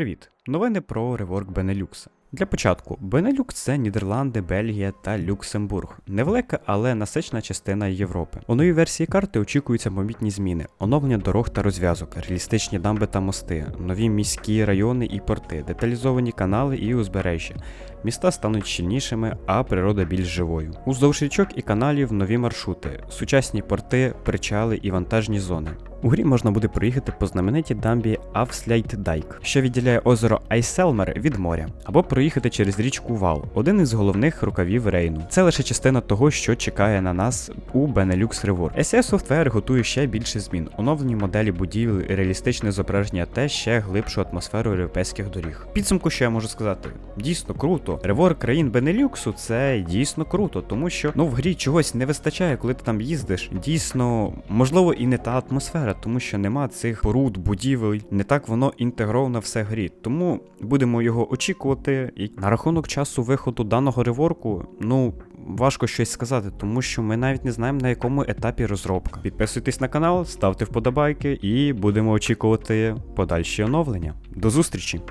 Привіт! Новини про реворк Бенелюкса. Для початку, Бенелюкс це Нідерланди, Бельгія та Люксембург. Невелика, але насична частина Європи. У новій версії карти очікуються помітні зміни: оновлення дорог та розв'язок, реалістичні дамби та мости, нові міські райони і порти, деталізовані канали і узбережжя. Міста стануть щільнішими, а природа більш живою. Уздовж річок і каналів нові маршрути, сучасні порти, причали і вантажні зони. У грі можна буде проїхати по знаменитій дамбі Авслейт-Дайк, що відділяє озеро Айселмер від моря, або проїхати через річку Вал, один із головних рукавів Рейну. Це лише частина того, що чекає на нас у Benelux Rework. SES Software готує ще більше змін, оновлені моделі будівель, реалістичне зображення та ще глибшу атмосферу європейських доріг. Підсумку, що я можу сказати, дійсно круто. Реворк країн Бенелюксу це дійсно круто, тому що ну в грі чогось не вистачає, коли ти там їздиш. Дійсно, можливо, і не та атмосфера, тому що нема цих поруд, будівель, не так воно інтегровано все грі. Тому будемо його очікувати. І на рахунок часу виходу даного реворку, ну. Важко щось сказати, тому що ми навіть не знаємо на якому етапі розробка. Підписуйтесь на канал, ставте вподобайки і будемо очікувати подальші оновлення. До зустрічі!